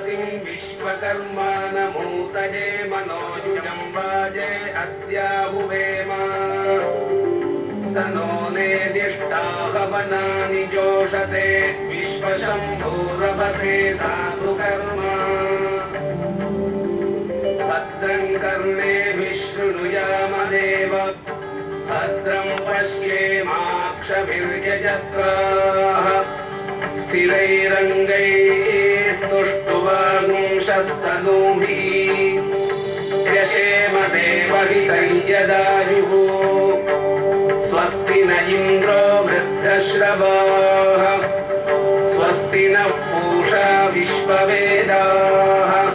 प्रजापतिम् विश्वकर्मानमूतये मनोयुजम् वाजे अद्याहुवेम स नो नेदिष्टाहवनानि जोषते विश्वशम्भूरवसे साधु कर्म भद्रम् कर्णे विशृणुयामदेव भद्रम् पश्येमाक्षभिर्यजत्राः स्थिरैरङ्गैस्तुष्टुवागुंशस्तनूभिः देवहितैयदायुः स्वस्ति न इन्द्रो वृद्धश्रवाः। स्वस्ति नः पूषा विश्ववेदाः।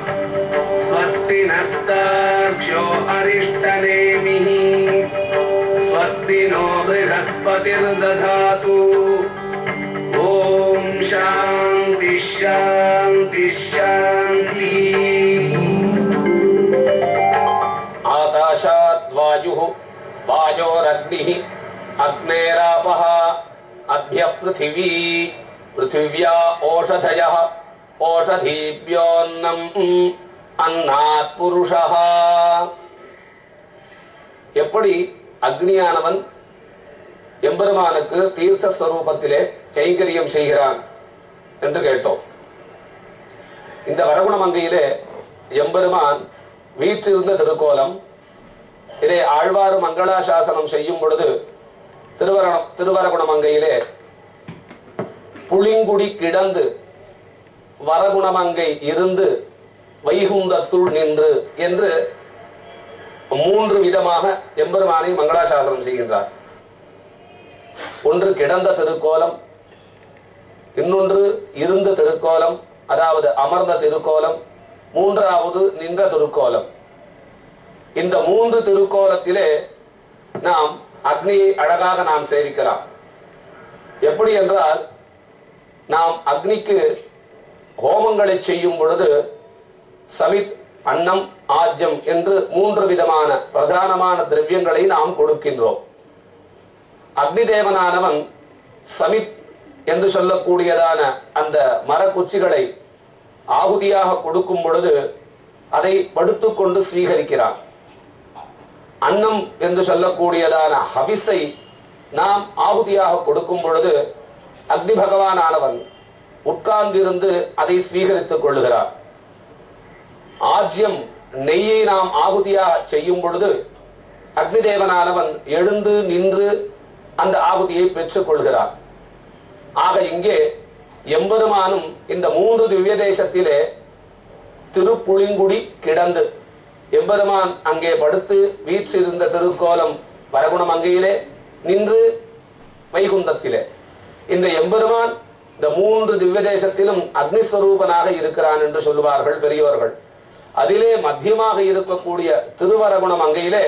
स्वस्ति नस्तार्क्ष्यो अरिष्टनेमिः। स्वस्ति नो बृहस्पतिर्दधातु। ॐ शान्ति शान्तिः वायोरग्निः अग्नेरापः अभ्यः पृथिवी पृथिव्या ओषधयः ओषधीभ्योऽन्नम् அன்னாத் புருஷா எப்படி அக்னியானவன் எம்பெருமானுக்கு தீர்த்த ஸ்வரூபத்திலே கைங்கரியம் செய்கிறான் என்று கேட்டோம் இந்த வரகுணமங்கையிலே எம்பெருமான் வீற்றிருந்த திருக்கோலம் இதை ஆழ்வார் மங்களாசாசனம் செய்யும் பொழுது திருவரணம் திருவரகுணமங்கையிலே புளிங்குடி கிடந்து வரகுணமங்கை இருந்து வைகுந்தத்துள் நின்று என்று மூன்று விதமாக எம்பெருமானை மங்களாசாசனம் செய்கின்றார். ஒன்று கிடந்த திருக்கோலம் இன்னொன்று இருந்த திருக்கோலம் அதாவது அமர்ந்த திருக்கோலம் மூன்றாவது நின்ற திருக்கோலம். இந்த மூன்று திருக்கோலத்திலே நாம் அக்னியை அழகாக நாம் சேவிக்கலாம். எப்படி என்றால் நாம் அக்னிக்கு ஹோமங்களை செய்யும் பொழுது சமித் அன்னம் ஆஜ்யம் என்று மூன்று விதமான பிரதானமான திரவியங்களை நாம் கொடுக்கின்றோம். அக்னி தேவனானவன் சமித் என்று சொல்லக்கூடியதான அந்த மரக்குச்சிகளை ஆகுதியாக கொடுக்கும் பொழுது அதை படுத்துக்கொண்டு ஸ்வீகரிக்கிறான் அன்னம் என்று சொல்லக்கூடியதான ஹவிஸை நாம் ஆகுதியாக கொடுக்கும் பொழுது அக்னி பகவான் ஆனவன் உட்கார்ந்திருந்து அதை ஸ்வீகரித்துக் கொள்ளுகிறார். ஆஜ்யம் நெய்யை நாம் ஆகுதியாக செய்யும் பொழுது அக்னி தேவனானவன் எழுந்து நின்று அந்த ஆகுதியை பெற்றுக் கொள்கிறார். ஆக இங்கே எம்பெருமானும் இந்த மூன்று திவ்ய தேசத்திலே திருப்புளிங்குடி கிடந்து எம்பெருமான் அங்கே படுத்து வீற்றிருந்த திருக்கோலம் வரகுணம் அங்கையிலே நின்று வைகுந்தத்திலே. இந்த எம்பெருமான் இந்த மூன்று திவ்ய தேசத்திலும் அக்னிஸ்வரூபனாக இருக்கிறான் என்று சொல்லுவார்கள் பெரியோர்கள். அதிலே மத்தியமாக இருக்கக்கூடிய திருவரகுணம் அங்கையிலே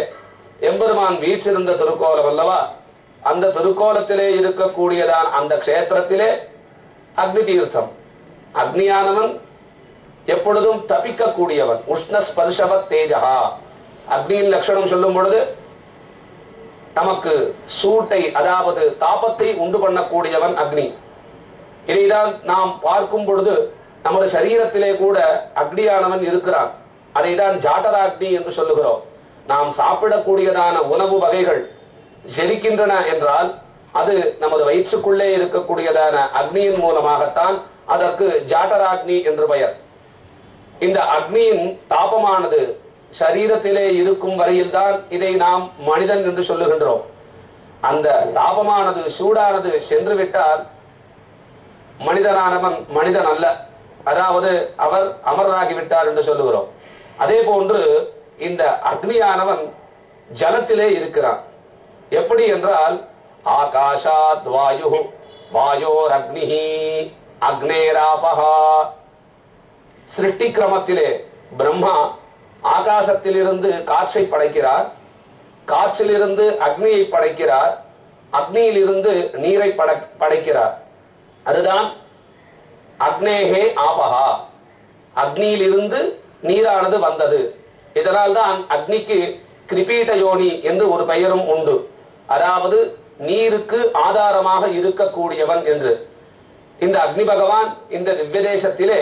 எம்பெருமான் வீற்றிருந்த திருக்கோலம் அல்லவா? அந்த திருக்கோலத்திலே இருக்கக்கூடியதான் அந்த க்ஷேத்திரத்திலே அக்னி தீர்த்தம் அக்னியானவன் எப்பொழுதும் தப்பிக்கக்கூடியவன். உஷ்ண ஸ்பர்ஷவத் தேஜகா அக்னியின் லட்சணம் சொல்லும் பொழுது நமக்கு சூட்டை அதாவது தாபத்தை உண்டு பண்ணக்கூடியவன் அக்னி. இதைதான் நாம் பார்க்கும் பொழுது நமது சரீரத்திலே கூட அக்னியானவன் இருக்கிறான். அதைதான் ஜாட்டராக்னி என்று சொல்லுகிறோம். நாம் சாப்பிடக்கூடியதான உணவு வகைகள் ஜெரிக்கின்றன என்றால் அது நமது வயிற்றுக்குள்ளே இருக்கக்கூடியதான அக்னியின் மூலமாகத்தான் அதற்கு ஜாட்டராக்னி என்று பெயர். இந்த அக்னியின் தாபமானது சரீரத்திலே இருக்கும் வரையில்தான் இதை நாம் மனிதன் என்று சொல்லுகின்றோம். அந்த தாபமானது சூடானது சென்று விட்டால் மனிதனானவன் மனிதன் அல்ல. அதாவது அவர் அமரராகி விட்டார் என்று சொல்லுகிறோம். அதே போன்று இந்த அக்னியானவன் ஜலத்திலே இருக்கிறான். எப்படி என்றால் ஆகாஷாத் வாயு வாயோர் அக்னிஹி அக்னேராபகா சிருஷ்டி கிரமத்திலே பிரம்மா ஆகாசத்திலிருந்து காற்றை படைக்கிறார். காற்றிலிருந்து அக்னியை படைக்கிறார். அக்னியிலிருந்து நீரை பட படைக்கிறார். அதுதான் அக்னேகே ஆபஹா. அக்னியிலிருந்து நீரானது வந்தது. இதனால் தான் அக்னிக்கு கிரிபீட்ட யோனி என்று ஒரு பெயரும் உண்டு. அதாவது நீருக்கு ஆதாரமாக இருக்கக்கூடியவன் என்று. இந்த அக்னி பகவான் இந்த திவ்ய தேசத்திலே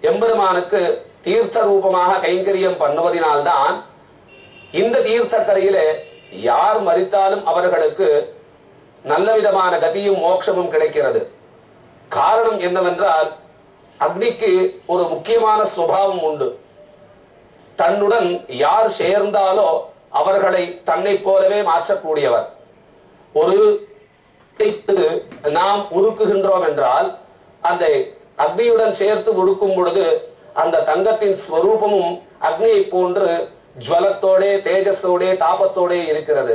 எம்பெருமானுக்கு தீர்த்த ரூபமாக கைங்கரியம் பண்ணுவதினால்தான் இந்த தீர்த்தக்கரையிலே யார் மறித்தாலும் அவர்களுக்கு நல்ல விதமான கதியும் மோட்சமும் கிடைக்கிறது. காரணம் என்னவென்றால் அக்னிக்கு ஒரு முக்கியமான சுபாவம் உண்டு. தன்னுடன் யார் சேர்ந்தாலோ அவர்களை தன்னைப் போலவே மாற்றக்கூடியவர். ஒரு நாம் உருக்குகின்றோம் என்றால் அந்த அக்னியுடன் சேர்த்து உருக்கும் பொழுது அந்த தங்கத்தின் ஸ்வரூபமும் அக்னியை போன்று ஜுவலத்தோடே தேஜஸோடே தாபத்தோடே இருக்கிறது.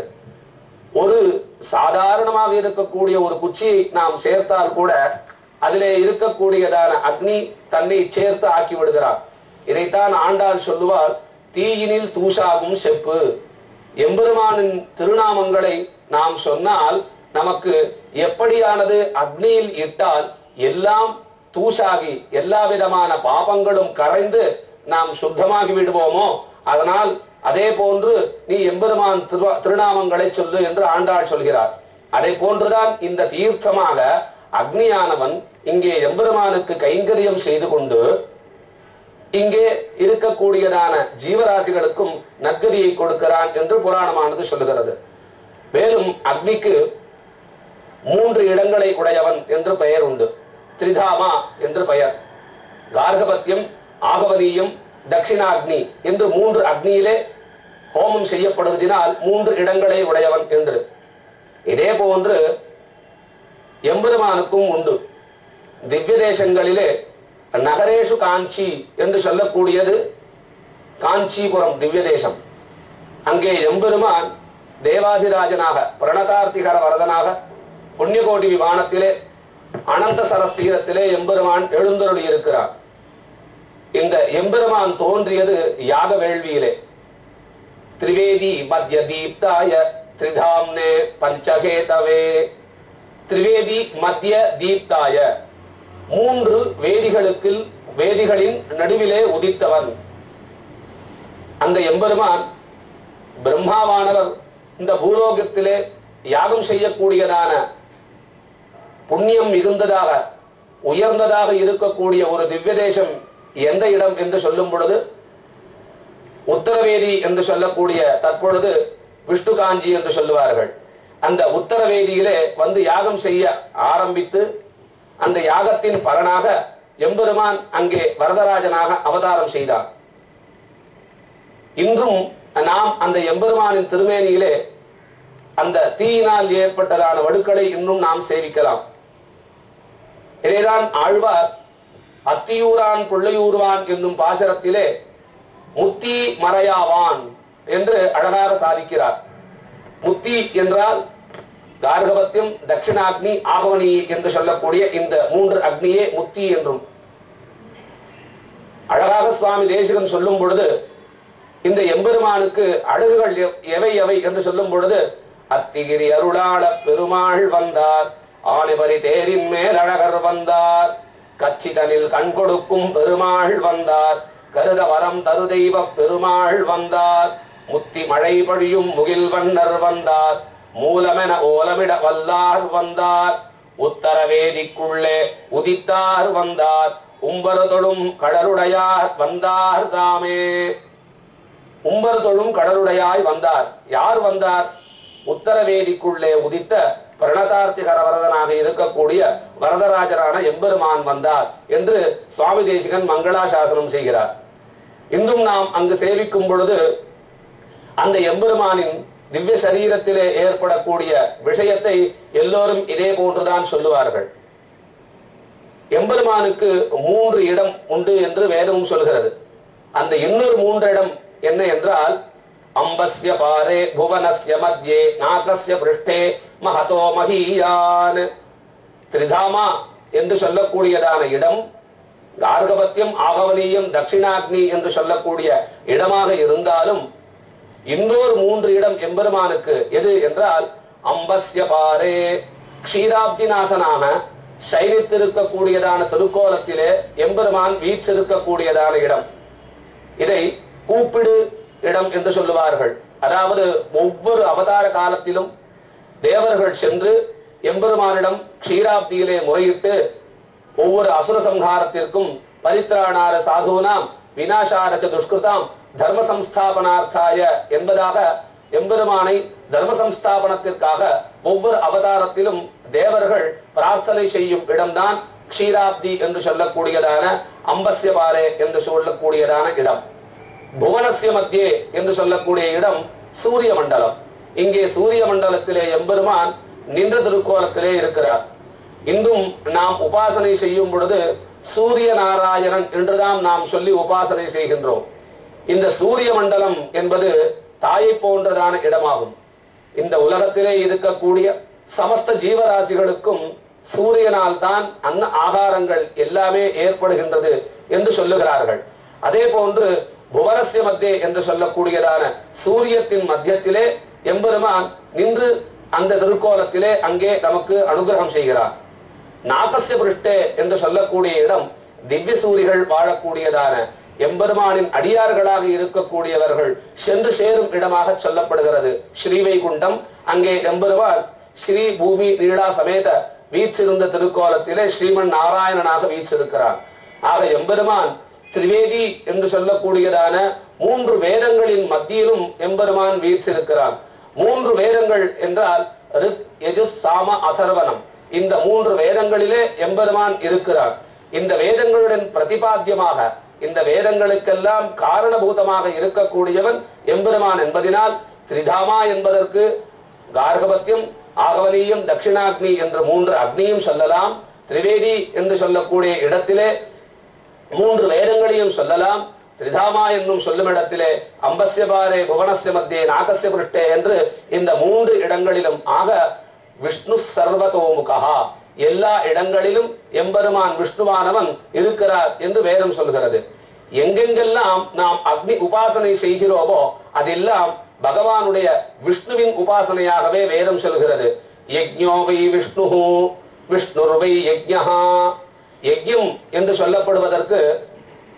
ஒரு சாதாரணமாக இருக்கக்கூடிய ஒரு குச்சியை நாம் சேர்த்தால் கூட அதிலே இருக்கக்கூடியதான அக்னி தன்னை சேர்த்து ஆக்கி விடுகிறார். இதைத்தான் ஆண்டாள் சொல்லுவாள் தீயினில் தூஷாகும் செப்பு. எம்பெருமானின் திருநாமங்களை நாம் சொன்னால் நமக்கு எப்படியானது அக்னியில் இட்டால் எல்லாம் தூசாகி எல்லா விதமான பாபங்களும் கரைந்து நாம் சுத்தமாகி விடுவோமோ? அதனால் அதே போன்று நீ எம்பெருமான் திருநாமங்களை சொல்லு என்று ஆண்டாள் சொல்கிறார். அதை போன்றுதான் இந்த தீர்த்தமாக அக்னியானவன் இங்கே எம்பெருமானுக்கு கைங்கரியம் செய்து கொண்டு இங்கே இருக்கக்கூடியதான ஜீவராசிகளுக்கும் நற்கதியை கொடுக்கிறான் என்று புராணமானது சொல்லுகிறது. மேலும் அக்னிக்கு மூன்று இடங்களை உடையவன் என்று பெயர் உண்டு. திரிதாமா என்று பெயர். கார்கபத்தியம் ஆகவனீயம் தட்சிணாக்னி என்று மூன்று அக்னியிலே ஹோமம் செய்யப்படுவதினால் மூன்று இடங்களை உடையவன் என்று. இதே போன்று எம்பெருமானுக்கும் உண்டு. திவ்ய தேசங்களிலே நகரேஷு காஞ்சி என்று சொல்லக்கூடியது காஞ்சிபுரம் திவ்ய தேசம். அங்கே எம்பெருமான் தேவாதிராஜனாக பிரணதார்த்திகர வரதனாக புண்ணியகோடி விமானத்திலே அனந்த சரஸ்தீரத்திலே எம்பெருமான் எழுந்தருளி இருக்கிறார். இந்த எம்பெருமான் தோன்றியது யாக வேள்வியிலே திரிவேதி மத்திய தீப்தாய திரிதாம்னே பஞ்சகேதவே. திரிவேதி மத்திய தீப்தாய. மூன்று வேதிகளுக்கு வேதிகளின் நடுவிலே உதித்தவன். அந்த எம்பெருமான் பிரம்மாவானவர். இந்த பூலோகத்திலே யாகம் செய்யக்கூடியதான புண்ணியம் மிகுந்ததாக உயர்ந்ததாக இருக்கக்கூடிய ஒரு திவ்ய தேசம் எந்த இடம் என்று சொல்லும் பொழுது உத்தரவேதி என்று சொல்லக்கூடிய தற்பொழுது விஷ்ணு காஞ்சி என்று சொல்லுவார்கள். அந்த உத்தரவேதியிலே வந்து யாகம் செய்ய ஆரம்பித்து அந்த யாகத்தின் பலனாக எம்பெருமான் அங்கே வரதராஜனாக அவதாரம் செய்தார். இன்றும் நாம் அந்த எம்பெருமானின் திருமேனியிலே அந்த தீயினால் ஏற்பட்டதான வடுக்களை இன்னும் நாம் சேவிக்கலாம். இதேதான் ஆழ்வார் அத்தியூரான் பிள்ளையூர்வான் என்னும் பாசரத்திலே முத்தி மறையாவான் என்று அழகாக சாதிக்கிறார். முத்தி என்றால் கார்கவத்தியம் தட்சிணாக்னி ஆகவனி என்று சொல்லக்கூடிய இந்த மூன்று அக்னியே முத்தி என்றும். அழகாக சுவாமி தேசிகன் சொல்லும் பொழுது இந்த எம்பெருமானுக்கு அழகுகள் எவ்- எவை எவை என்று சொல்லும் பொழுது அத்திகிரி அருளாள பெருமாள் வந்தார். ஆணிபரி தேரின் மேல் அழகர் வந்தார். கச்சிதனில் கண் கொடுக்கும் பெருமாள் வந்தார். கருத வரம் தரு தெய்வ பெருமாள் வந்தார். முத்தி மழை பொழியும் முகில் வண்ணர் வந்தார். மூலமென ஓலமிட வல்லார் வந்தார். உத்தரவேதிக்குள்ளே உதித்தார் வந்தார். உம்பரதொடும் கடலுடையார் வந்தார் தாமே. உம்பரு தொழும் கடலுடையாய் வந்தார். யார் வந்தார்? உத்தரவேதிக்குள்ளே உதித்த பிரணதார்த்திகர வரதனாக இருக்கக்கூடிய வரதராஜரான எம்பெருமான் வந்தார் என்று சுவாமி தேசிகன் மங்களாசாசனம் செய்கிறார். இன்றும் நாம் அங்கு சேவிக்கும் பொழுது அந்த எம்பெருமானின் திவ்ய சரீரத்திலே ஏற்படக்கூடிய விஷயத்தை எல்லோரும் இதே போன்றுதான் சொல்லுவார்கள். எம்பெருமானுக்கு மூன்று இடம் உண்டு என்று வேதமும் சொல்கிறது. அந்த இன்னொரு மூன்று இடம் என்ன என்றால் அம்பஸ்ய பாரே புவனஸ்ய மத்தியே நாகஸ்ய பிருஷ்டே மகதோ மகியான் திரிதாமா என்று சொல்லக்கூடியதான இடம் கார்கவத்தியம் ஆகவலியம் தட்சிணாக்னி என்று சொல்லக்கூடிய இடமாக இருந்தாலும் இன்னொரு மூன்று இடம் எம்பெருமானுக்கு எது என்றால் அம்பஸ்ய பாரே. க்ஷீராப்திநாதனான சைனித்திருக்கக்கூடியதான திருக்கோலத்திலே எம்பெருமான் வீற்றிருக்கக்கூடியதான இடம். இதை கூப்பிடு இடம் என்று சொல்லுவார்கள். அதாவது ஒவ்வொரு அவதார காலத்திலும் தேவர்கள் சென்று எம்பெருமானிடம் க்ஷீராப்தியிலே முறையிட்டு ஒவ்வொரு அசுர சம்ஹாரத்திற்கும் பரித்ராணார சாதுனாம் வினாசார ச துஷ்கிருதாம் தர்ம சம்ஸ்தாபனார்த்தாய என்பதாக எம்பெருமானை தர்ம சம்ஸ்தாபனத்திற்காக ஒவ்வொரு அவதாரத்திலும் தேவர்கள் பிரார்த்தனை செய்யும் இடம்தான் க்ஷீராப்தி என்று சொல்லக்கூடியதான அம்பஸ்யபாலே என்று சொல்லக்கூடியதான இடம். புவனஸ்ய மத்தியே என்று சொல்லக்கூடிய இடம் சூரிய மண்டலம். இங்கே சூரிய மண்டலத்திலே எம்பெருமான் நின்ற திருக்கோலத்திலே இருக்கிறார். இன்றும் நாம் உபாசனை செய்யும் பொழுது சூரிய நாராயணன் என்றுதான் நாம் சொல்லி உபாசனை செய்கின்றோம். இந்த சூரிய மண்டலம் என்பது தாயை போன்றதான இடமாகும். இந்த உலகத்திலே இருக்கக்கூடிய சமஸ்த ஜீவராசிகளுக்கும் சூரியனால் தான் அன்ன ஆகாரங்கள் எல்லாமே ஏற்படுகின்றது என்று சொல்லுகிறார்கள். அதே போன்று புவனஸ்ய மத்தியே என்று சொல்லக்கூடியதான சூரியத்தின் மத்தியத்திலே எம்பெருமான் நின்று அந்த திருக்கோலத்திலே அங்கே நமக்கு அனுகிரகம் செய்கிறார். நாகசிய பிருஷ்டே என்று சொல்லக்கூடிய இடம் திவ்ய சூரிகள் வாழக்கூடியதான. எம்பெருமானின் அடியார்களாக இருக்கக்கூடியவர்கள் சென்று சேரும் இடமாக சொல்லப்படுகிறது. ஸ்ரீவைகுண்டம் அங்கே எம்பெருமான் ஸ்ரீ பூமி நீளா சமேத வீச்சிருந்த திருக்கோலத்திலே ஸ்ரீமன் நாராயணனாக வீச்சிருக்கிறான் ஆக எம்பெருமான் திரிவேதி என்று சொல்லக்கூடியதான மூன்று வேதங்களின் மத்தியிலும் எம்பெருமான் வீற்றிருக்கிறான் மூன்று வேதங்கள் என்றால் ரிக் எஜுஸ் சாம அதர்வனம் இந்த மூன்று வேதங்களிலே எம்பெருமான் இருக்கிறார். இந்த வேதங்களுடன் பிரதிபாத்தியமாக இந்த வேதங்களுக்கெல்லாம் காரணபூதமாக இருக்கக்கூடியவன் எம்பெருமான் என்பதினால் திரிதாமா என்பதற்கு கார்கபத்தியம் ஆகவனியும் தட்சிணாக்னி என்ற மூன்று அக்னியும் சொல்லலாம். திரிவேதி என்று சொல்லக்கூடிய இடத்திலே மூன்று வேதங்களையும் சொல்லலாம். திரிதாமா என்னும் சொல்லும் இடத்திலே அம்பசியபாரே புவனசிய மத்தியே நாகசிய பிருஷ்டே என்று இந்த மூன்று இடங்களிலும் ஆக விஷ்ணு சர்வதோமுகா எல்லா இடங்களிலும் எம்பெருமான் விஷ்ணுவானவன் இருக்கிறார் என்று வேதம் சொல்கிறது எங்கெங்கெல்லாம் நாம் அக்னி உபாசனை செய்கிறோமோ அதெல்லாம் பகவானுடைய விஷ்ணுவின் உபாசனையாகவே வேதம் சொல்கிறது யஜ்ஞோ வை விஷ்ணு விஷ்ணுர்வை யஜ்ஞா யஜ்யம் என்று சொல்லப்படுவதற்கு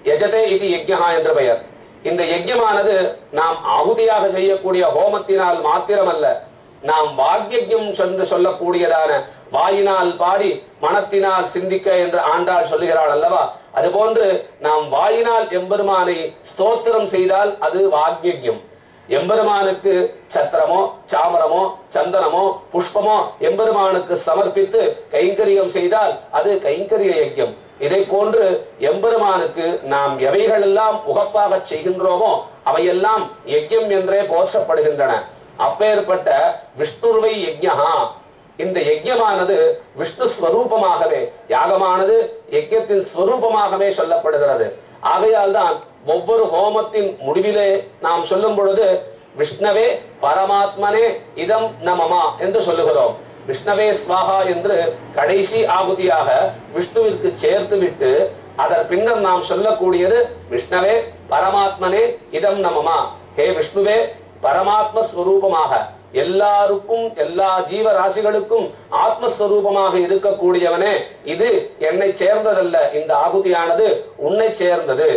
எஜதே இது யஜ்ஞா என்ற பெயர். இந்த யஜ்யமானது நாம் ஆகுதியாக செய்யக்கூடிய ஹோமத்தினால் மாத்திரமல்ல நாம் வாக்யஜம் சென்று சொல்லக்கூடியதான வாயினால் பாடி மனத்தினால் சிந்திக்க என்று ஆண்டாள் சொல்லுகிறாள் அல்லவா? அதுபோன்று நாம் வாயினால் எம்பெருமானை ஸ்தோத்திரம் செய்தால் அது வாக்யஜம். எம்பெருமானுக்கு சத்திரமோ சாமரமோ சந்தனமோ புஷ்பமோ எம்பெருமானுக்கு சமர்ப்பித்து கைங்கரியம் செய்தால் அது கைங்கரிய யஜ்யம் இதை போன்று எம்பெருமானுக்கு நாம் எவைகளெல்லாம் உகப்பாக செய்கின்றோமோ அவையெல்லாம் யஜ்யம் என்றே போற்றப்படுகின்றன. அப்பேற்பட்ட விஷ்ணுருவை யஜ்ஞா இந்த யஜ்யமானது விஷ்ணு ஸ்வரூபமாகவே யாகமானது யஜ்யத்தின் ஸ்வரூபமாகவே சொல்லப்படுகிறது. ஆகையால் தான் ஒவ்வொரு ஹோமத்தின் முடிவிலே நாம் சொல்லும் பொழுது விஷ்ணவே பரமாத்மனே இதம் நமமா என்று சொல்லுகிறோம். விஷ்ணவே ஸ்வாஹா என்று கடைசி ஆகுதியாக விஷ்ணுவிற்கு சேர்த்து விட்டு அதன் பின்னர் நாம் சொல்லக்கூடியது விஷ்ணவே பரமாத்மனே இதம் நமமா. ஹே விஷ்ணுவே பரமாத்ம ஸ்வரூபமாக எல்லாருக்கும் எல்லா ஜீவராசிகளுக்கும் ஆத்மஸ்வரூபமாக இருக்கக்கூடியவனே இது என்னை சேர்ந்ததல்ல. இந்த ஆகுதியானது உன்னை சேர்ந்தது.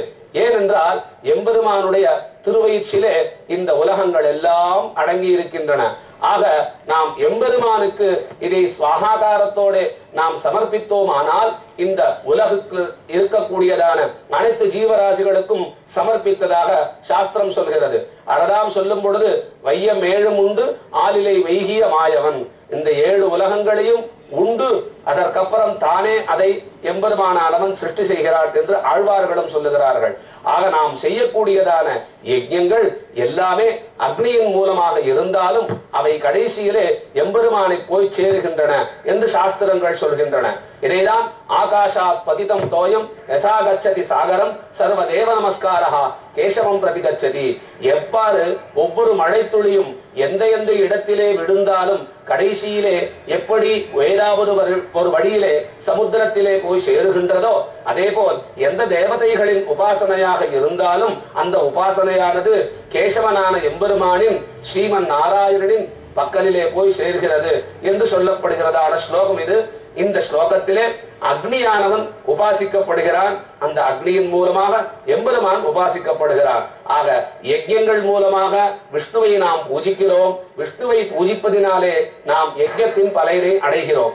ஏனென்றால் எம்பெருமானுடைய திருவயிற்றிலே இந்த உலகங்கள் எல்லாம் அடங்கி இருக்கின்றன ஆக நாம் எம்பெருமானுக்கு இதை சுவாகாகாரத்தோட நாம் சமர்ப்பித்தோமானால் இந்த உலகுக்கு இருக்கக்கூடியதான அனைத்து ஜீவராசிகளுக்கும் சமர்ப்பித்ததாக சாஸ்திரம் சொல்கிறது. அறதாம் சொல்லும் பொழுது வையம் ஏழும் உண்டு ஆளிலை வைகிய மாயவன். இந்த ஏழு உலகங்களையும் உண்டு. அதற்கப்புறம் தானே அதை எம்பெருமானானவன் சிருஷ்டி செய்கிறார் என்று ஆழ்வார்களும் சொல்லுகிறார்கள். ஆக நாம் செய்யக்கூடியதான யஜ்யங்கள் எல்லாமே அக்னியின் மூலமாக இருந்தாலும் அவை கடைசியிலே எம்பெருமானை போய் சேருகின்றன என்று சாஸ்திரங்கள் சொல்கின்றன. இதைதான் ஆகாஷாத் பதிதம் தோயம் யதா கச்சதி சாகரம் சர்வ தேவ நமஸ்காரா கேசவம் பிரதி கச்சதி எவ்வாறு ஒவ்வொரு மழைத்துளியும் எந்த எந்த இடத்திலே விழுந்தாலும் கடைசியிலே எப்படி ஏதாவது ஒரு- ஒரு வழியிலே சமுத்திரத்திலே போய் சேருகின்றதோ அதே போல் எந்த தேவதைகளின் உபாசனையாக இருந்தாலும் அந்த உபாசனையானது கேசவனான எம்பெருமானின் ஸ்ரீமன் நாராயணனின் பக்கலிலே போய் சேர்கிறது என்று சொல்லப்படுகிறதான ஸ்லோகம் இது. இந்த ஸ்லோகத்திலே அக்னியானவன் உபாசிக்கப்படுகிறான். அந்த அக்னியின் மூலமாக எம்பெருமான் உபாசிக்கப்படுகிறான் ஆக யஜ்யங்கள் மூலமாக விஷ்ணுவை நாம் பூஜிக்கிறோம். விஷ்ணுவை பூஜிப்பதினாலே நாம் யஜ்யத்தின் பலனை அடைகிறோம்.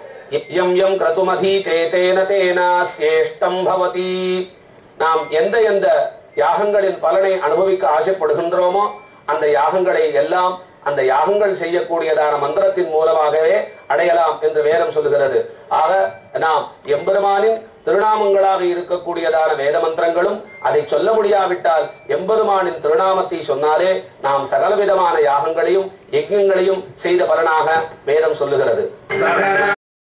யம் யம் கிரதுமதி தே தேன தேனா சேஷ்டம் பவதி. நாம் எந்த எந்த யாகங்களின் பலனை அனுபவிக்க ஆசைப்படுகின்றோமோ அந்த யாகங்களை எல்லாம் அந்த யாகங்கள் செய்யக்கூடியதான மந்திரத்தின் மூலமாகவே அடையலாம் என்று வேதம் சொல்லுகிறது. ஆக நாம் எம்பெருமானின் திருநாமங்களாக இருக்கக்கூடியதான வேத மந்திரங்களும் அதை சொல்ல முடியாவிட்டால் எம்பெருமானின் திருநாமத்தை சொன்னாலே நாம் சகலவிதமான யாகங்களையும் யஜ்யங்களையும் செய்த பலனாக வேதம் சொல்லுகிறது.